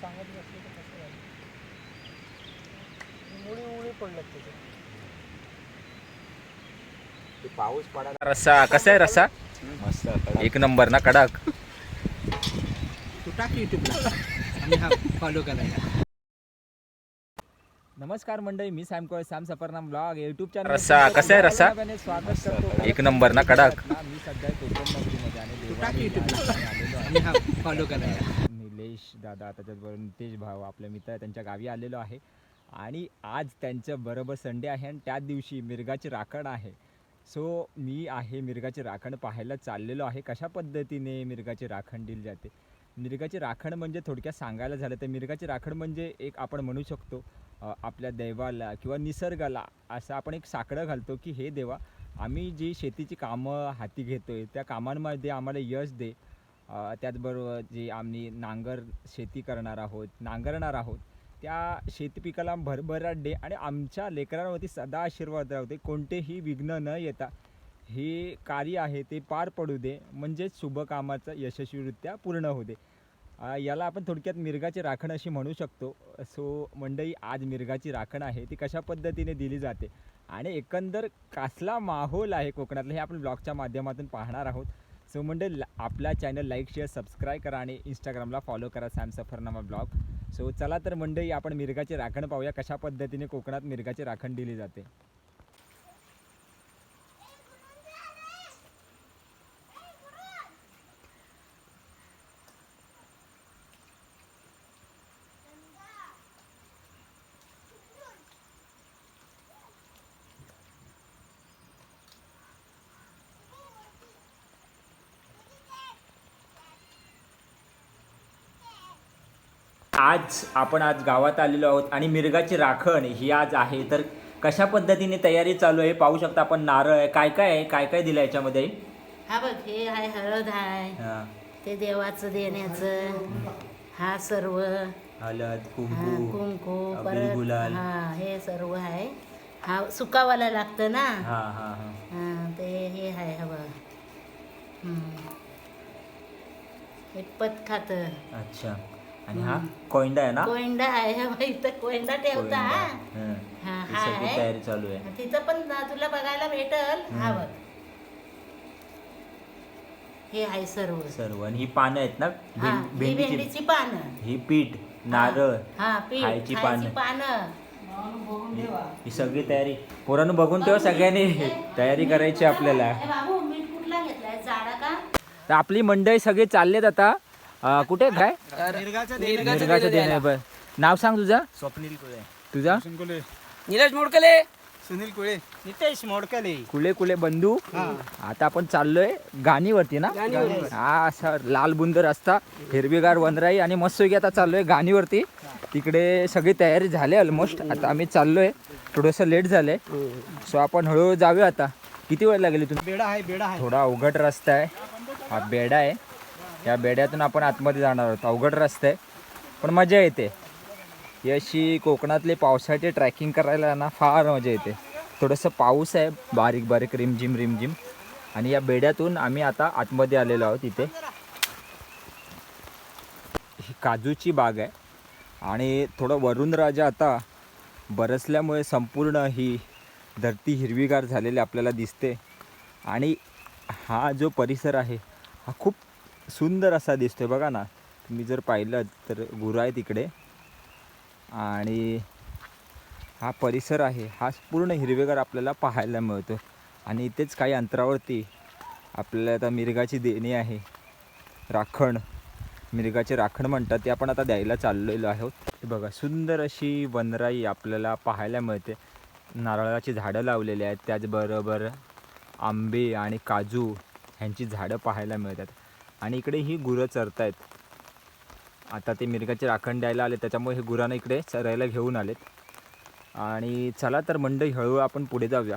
सांगत नसलं तर कसं झालं? मुळी उळी पडल्यात त्याच्यात ते पाऊस पडायला रस्सा कसा आहे रस्सा? मस्त एक नंबर ना कडक? तू टाक युट्यूबला आणि हा फॉलो करायला. नमस्कार मंडळी मी Sam Kole Sam Safarnama blog YouTube channel रस्सा, कसा आहे रस्सा? स्वागत करतो. एक नंबर ना कडक? मी सध्या कोकण नगरीमध्ये आणि तू टाक देवारी युट्यूबला या ठिकाणी आलेलो आहे. आणि हा फॉलो करायला. निलेश दादा त्याच्याचबरोबर नितेश भाऊ आपले मित्र त्यांच्या गावी आलेलो आहे. आणि आज त्यांचं बरोबर संडे आहे आणि त्याच दिवशी मिरगाची राखण आहे. सो मी आहे मिरगाची राखण पाहायला चाललेलो आहे. कशा पद्धतीने मिरगाची राखण दिली जाते? मिरगाची राखण म्हणजे थोडक्यात सांगायला झालं तर मिरगाची राखण म्हणजे एक आपण म्हणू शकतो आपल्या दैवाला किंवा निसर्गाला असं आपण एक साकडं घालतो की हे देवा आम्ही जी शेतीची कामं हाती घेतो आहे त्या कामांमध्ये आम्हाला यश दे त्याचबरोबर जे आम्ही नांगर शेती करणार आहोत नांगरणार आहोत त्या शेतपिकाला भरभराट दे आणि आमच्या लेकरांवरती सदा आशीर्वाद राहते कोणतेही विघ्न न येता हे कार्य आहे ते पार पडू दे. म्हणजेच शुभकामाचं यशस्वीरित्या पूर्ण होऊ दे. याला आपण थोडक्यात मिरगाची राखण अशी म्हणू शकतो. सो मंडई आज मिरगाची राखण आहे ती कशा पद्धतीने दिली जाते? आणि एकंदर कसला माहोल आहे कोकणातला हे आपण ब्लॉगच्या माध्यमातून पाहणार आहोत. सो मंडळी आपला चॅनल लाईक शेअर सबस्क्राईब करा आणि इंस्टाग्रामला फॉलो करा सॅम सफरनामा ब्लॉग सो चला तर मंडळी आपण मिरगाची राखण पाहूया. कशा पद्धतीने कोकणात मिरगाची राखण दिली जाते? आज आपण आज गावात आलेलो आहोत आणि मिरगाची राखण ही आज आहे. तर कशा पद्धतीने तयारी चालू आहे? पाहू शकता आपण नारळ आहे. काय काय आहे? काय काय दिलं याच्यामध्ये? हा बघ हे आहे हळद आहे. हा, ते देवाचं देण्याचं. हा सर्व. हळद हा, कुंकू कुंकू अबीर परत गुलाल. हा हे सर्व आहे. हा सुकावाला लागतं ना? हा हा हा. हा ते हे आहे हवं. हे पत खात. अच्छा. आणि हा कोयंडा आहे ना? कोयंडा आहे हा इथं कोयंडा ठेवता हा. हं. हा ही हा सगळी आहे. तयारी चालू आहे. तिथं पण ना तुला बघायला भेटल. हा बघ. हे आहे सर्व. सर्व. आणि ही पानं आहेत ना? हा भें- ही भेंडीची भेंडीची पानं. ही पीठ नारळ हा पीठ खायची खायची पानं. पानं. ही सगळी तयारी. पोरांनो बघून ठेवा सगळ्यांनी. तयारी करायची आपल्याला. ए बाबू मीठ कुठला घेतलाय? जाडा का? तर आपली मंडळी सगळे चाललेत आता. अं, कुठे आहेत काय? मिरगाचं देणं आहे. बरं. नाव सांग तुझं? स्वप्नील कुळे. तुझा? कुळे. निलेश मोडकले. सुनील कुळे. नितेश मोडकले. कुले कुले बंधू. आता आपण चाललोय गाणीवरती ना? हा असा लाल बुंद रस्ता हिरवीगार वनराई आणि मस्तपैकी आता चाललोय गाणीवरती. तिकडे सगळी तयारी झाली ऑलमोस्ट आता आम्ही चाललोय. थोडंसं लेट झालंय. सो आपण हळूहळू जाऊया आता. किती वेळ लागेल तुम्ही बेडा आहे बेडा आहे. थोडा अवघड रस्ता आहे. हा बेडा आहे. या बेड्यातून आपण आतमध्ये जाणार आहोत. अवघड रस्ता आहे पण मजा येते. ही अशी कोकणातले पावसाळ्याचे ट्रॅकिंग करायला ना फार मजा येते. थोडंसं पाऊस आहे बारीक बारीक रिमझिम रिमझिम. आणि या बेड्यातून आम्ही आता आतमध्ये आलेलो आहोत इथे. ही काजूची बाग आहे. आणि थोडं वरुण राजा आता बरसल्यामुळे संपूर्ण ही धरती हिरवीगार झालेली आपल्याला दिसते. आणि हा जो परिसर आहे हा खूप सुंदर असा दिसतोय. बघा ना तुम्ही जर पाहिलं तर गुरं आहे तिकडे आणि हा परिसर आहे. हा पूर्ण हिरवेगार आपल्याला पाहायला मिळतो आणि इथेच काही अंतरावरती आपल्याला आता मिरगाची देणी आहे. राखण. मिरगाचे राखण म्हणतात ते आपण आता द्यायला चाललेलो आहोत. बघा सुंदर अशी वनराई आपल्याला पाहायला मिळते. नारळाची झाडं लावलेली आहेत. त्याचबरोबर आंबे आणि काजू ह्यांची झाडं पाहायला मिळतात. आणि इकडे ही गुरं चरतायत. आता ते मिरगाचे राखण द्यायला आले त्याच्यामुळे हे गुरांना इकडे चरायला घेऊन आलेत. आणि चला तर मंडई हळूहळू आपण पुढे जाऊया.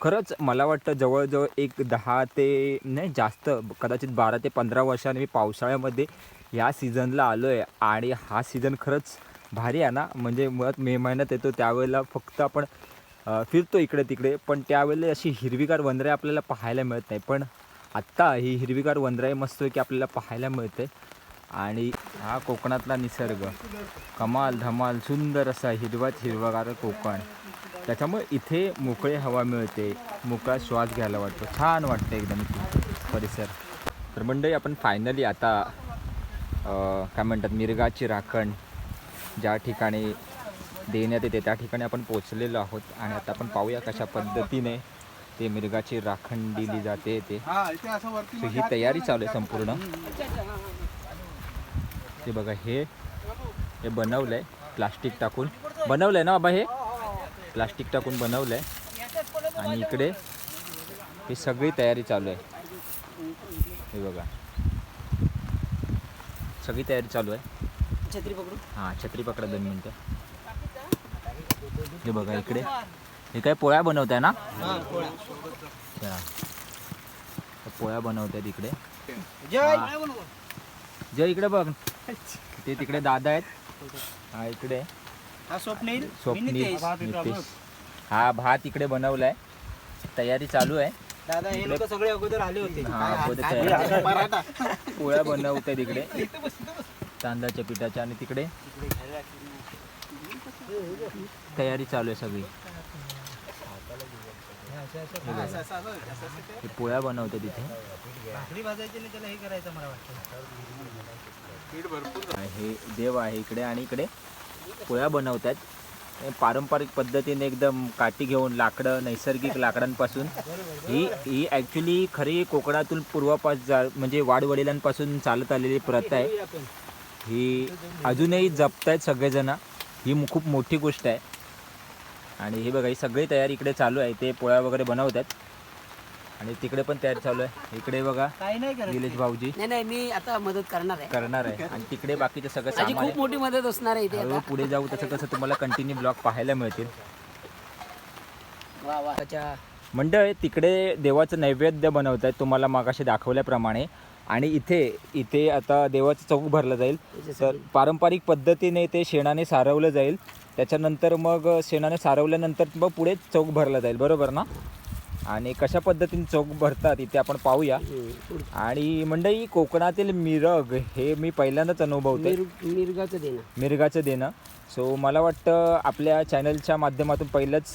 खरंच मला वाटतं जवळजवळ एक दहा ते नाही जास्त कदाचित बारा ते पंधरा वर्षाने मी पावसाळ्यामध्ये या सीझनला आलो आहे आणि हा सीझन खरंच भारी आहे ना? म्हणजे मुळात मे महिन्यात येतो त्यावेळेला फक्त आपण फिरतो इकडे तिकडे पण त्यावेळेला अशी हिरवीगार वंदरे आपल्याला पाहायला मिळत नाही. पण आत्ता ही हिरवीगार वनराई मस्त की आपल्याला पाहायला मिळते. आणि हा कोकणातला निसर्ग. कमाल धमाल सुंदर असा हिरवाच हिरवागार कोकण. त्याच्यामुळे इथे मोकळी हवा मिळते. मोकळा श्वास घ्यायला वाटतो. छान वाटतं एकदम परिसर. तर मंडळी आपण फायनली आता काय म्हणतात मिरगाची राखण ज्या ठिकाणी देण्यात येते त्या ठिकाणी आपण पोचलेलो आहोत. आणि आता आपण पाहूया कशा पद्धतीने ते मिरगाची राखण दिली जाते ते. ही तयारी चालू आहे संपूर्ण. ते बघा हे हे बनवलं आहे प्लास्टिक टाकून. बनवलं आहे ना बाबा हे? प्लास्टिक टाकून बनवलं आहे आणि इकडे ही सगळी तयारी चालू आहे. हे बघा. सगळी तयारी चालू आहे. छत्री पकडू? हां छत्री पकडा दोन मिनटं. हे बघा इकडे. हे काय पोळ्या बनवत आहे ना? हा अच्छा. पोळ्या बनवत आहेत इकडे. जय जे इकडे बघ. ते तिकडे दादा आहेत. हा इकडे. हा स्वप्नील स्वप्नील नितेश. हा भात इकडे बनवलाय. तयारी चालू आहे. दादा हे लोक सगळे अगोदर आले होते. हा, काय- अगोदर काय- तयारी. काय- पराठा. पोळ्या बनवत आहेत इकडे तांदळाच्या पिठाच्या आणि तिकडे. तयारी चालू आहे सगळी. हे पोळ्या बनवते तिथे. भाकरी भाजायची नाही त्याला हे करायचं मला वाटतं हे देव आहे इकडे आणि इकडे पोळ्या बनवतात. पारंपरिक पद्धतीने एकदम काठी घेऊन लाकडं नैसर्गिक लाकडांपासून. ही ही ॲक्च्युली खरी कोकणातून पूर्वापास जा म्हणजे वाडवडिलांपासून चालत आलेली प्रथा आहे. ही अजूनही जपत आहेत सगळेजण. ही खूप मोठी गोष्ट आहे. आणि हे बघा ही सगळी तयारी इकडे चालू आहे. ते पोळ्या वगैरे बनवतात. आणि तिकडे पण तयारी चालू आहे. इकडे बघा काही नाही करत निलेश भाऊजी. नाही नाही मी आता मदत करणार आहे. करणार आहे. आणि तिकडे बाकीचं सगळं माझी सामान खूप मोठी मदत असणार आहे इथे हळूहळू आता. पुढे जाऊ तसं तसं तुम्हाला कंटिन्यू ब्लॉग पाहायला मिळतील. वा वा. त्याच्या मंडळ तिकडे देवाचं नैवेद्य बनवत आहेत तुम्हाला मागाशी दाखवल्याप्रमाणे. आणि इथे इथे आता देवाचं चौक भरलं जाईल. तर पारंपरिक पद्धतीने ते शेणाने सारवलं जाईल. त्याच्यानंतर मग शेणाने सारवल्यानंतर मग पुढे चौक भरला जाईल. बरोबर ना? आणि कशा पद्धतीने चौक भरतात इथे आपण पाहूया. आणि मंडळी कोकणातील मिरग हे मी पहिल्यांदाच अनुभवते मिर- मिरगाचं देणं. मिरगाचं देणं. सो मला वाटतं आपल्या चॅनलच्या माध्यमातून पहिलंच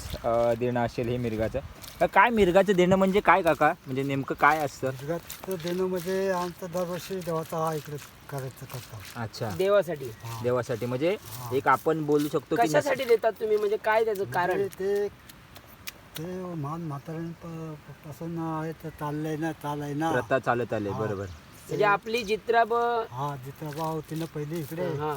देणं असेल हे मिरगाचं. का काय मिरगाचं देणं म्हणजे काय काका? म्हणजे नेमकं काय असतं? जगात देणं म्हणजे आमचं दरवर्षी देवाचा हा इकडे करायचं करतात अच्छा. देवासाठी. देवासाठी. म्हणजे एक आपण बोलू शकतो कशासाठी देतात तुम्ही? म्हणजे काय त्याचं कारण? म्हणजे ते ते महान म्हाताऱ्यांपासून आहे तर चाललंय ना चालय ना. प्रथा चालत आले बरोबर. म्हणजे आपली जित्राब हा जित्राबा होती ना पहिली इकडे हा.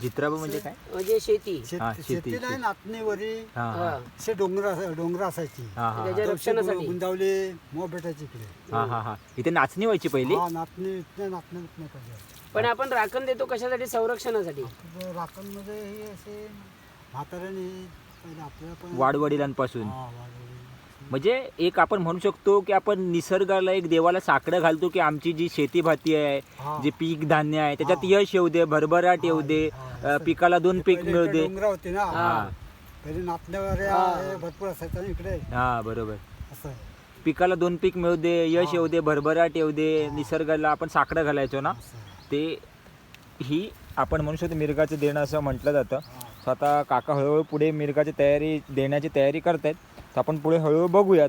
जित्राबा म्हणजे काय? म्हणजे शेती. शेत- हा, शेती, शेती नाही शेती. नातनीवरी हा हा हा. असे डोंगर डोंगर असायची. हा हा त्याच्या रक्षणासाठी. गुंदावली मो भेटायची इकडे. हा हा हा. इथे नाचणी व्हायची पहिली? हा नातनी इथने पाहिजे पण आपण राखण देतो कशासाठी? संरक्षणासाठी. आपलं राखणमध्ये हे असे म्हाताऱ्याने वाडवडिलांपासून. म्हणजे एक आपण म्हणू शकतो की आपण निसर्गाला एक देवाला साकडं घालतो की आमची जी शेती भाती आहे. जे पीक धान्य आहे त्याच्यात यश येऊ दे भरभराट येऊ दे पिकाला दोन पीक मिळू दे. डोंगर होते ना. हा. भरपूर असायचं इकडे. बरोबर. असं. पिकाला दोन पीक मिळू दे यश येऊ दे भरभराट येऊ दे निसर्गाला आपण साकडं घालायचो ना. ते ही आपण म्हणू शकतो मिरगाचं देणं असं म्हटलं जातं. सो आता काका हळूहळू पुढे मिरगाची तयारी देण्याची तयारी करतायत. तर आपण पुढे हळूहळू बघूयात.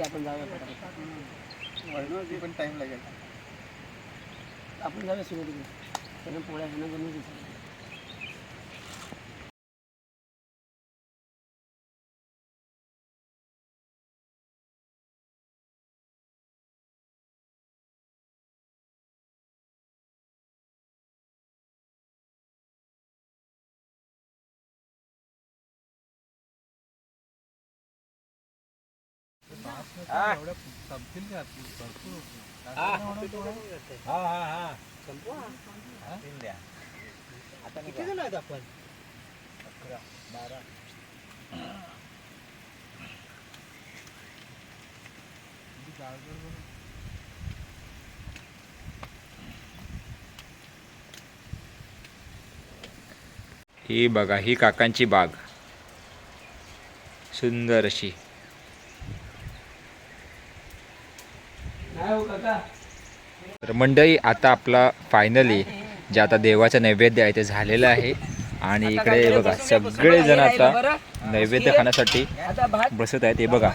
आपण जाऊया पटापट. आपण जाऊया सुरू तिकडे त्यांना पोळ्या ह्यांना बनवून किती जण आहेत आपण ही बघा ही काकांची बाग. सुंदर अशी नाही हो काका तर मंडळी आता आपला फायनली जे आता देवाचं नैवेद्य आहे ते झालेलं आहे. आणि इकडे बघा सगळे जण आता नैवेद्य खाण्यासाठी बसत आहेत. हे बघा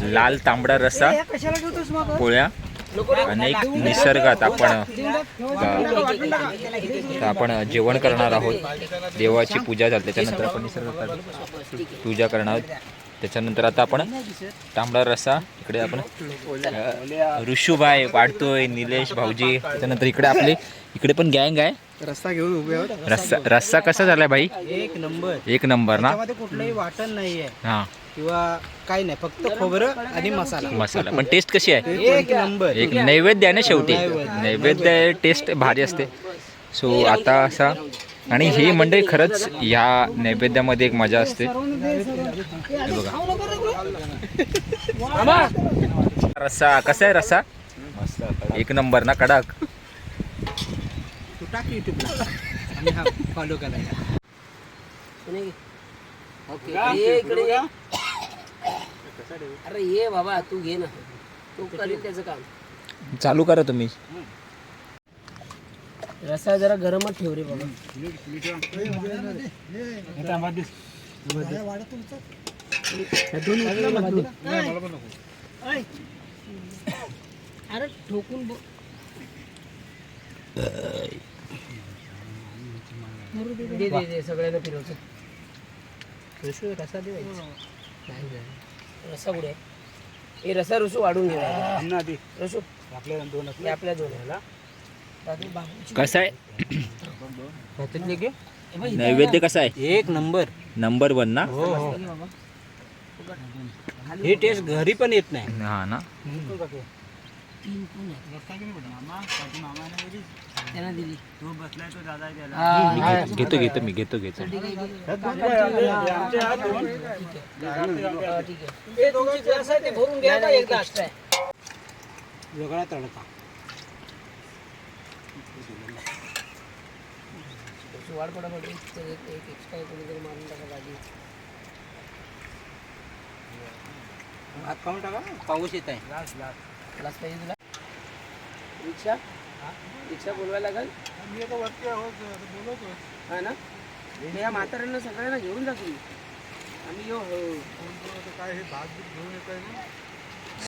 लाल तांबडा रस्सा पोळ्या अनेक निसर्गात आपण आपण जेवण करणार आहोत. देवाची पूजा झाली त्याच्यानंतर आपण निसर्गात पूजा करणार आहोत. त्याच्यानंतर आता आपण तांबडा रस्सा इकडे आपण अ, ऋषुभाई वाढतोय निलेश भाऊजी त्याच्यानंतर इकडे आपले इकडे पण गँग आहे. रस्ता घेऊन उभे रस्सा रस्सा कसा झालाय भाई? एक नंबर. एक नंबर ना? कुठलंही वाटण नाहीये. हा. किंवा काही नाही फक्त खोबरं आणि मसाला. मसाला. पण टेस्ट कशी आहे? एक नंबर. एक नैवेद्य आहे ना शेवटी? नैवेद्य. टेस्ट भारी असते. सो आता असा आणि ही मंडळी खरंच ह्या नैवेद्यामध्ये एक मजा असते. हे बघा. रस्सा कसा आहे रस्सा? एक नंबर ना कडक. तू टाक युट्यूबला आणि फॉलो करायला. ओके ये इकडे ये अरे ये बाबा तू घे ना. तू करेल त्याचं काम. चालू करा तुम्ही. रस्सा जरा गरमच ठेव रे बाबा. अरे ठोकून बो- दे दे दे सगळ्यांना फिरवतो. रसा दे नाही नाही. रस्सा कुठे आहे? हे रस्सा रसू वाढून घ्या रसू. आपल्या दोन हे आपल्या दोन कसं आहे? नैवेद्य कसा आहे? एक नंबर. नंबर वन ना? हो हो. ही टेस्ट घरी पण येत नाही. हा ना? तीन कोण आहेत? त्यांना दिली तो बसलाय तो दादा गेला मी. घेतो- घेतो मी घेतो घेतो. वेगळा तडका. थोडीशी वाढ पटापट एक एक- एक एक्स्ट्रा कोणीतरी मारून टाका भाजी भात खाऊन टाका पाऊस येत आहे. ग्लास पाहिजे तुला? रिक्षा? रिक्षा बोलवायला लागेल? हा ना? हे या म्हाताऱ्यांना सगळ्यांना घेऊन जा तुम्ही. आम्ही येऊ हो. काय हे भात घेऊन येत आहे ना?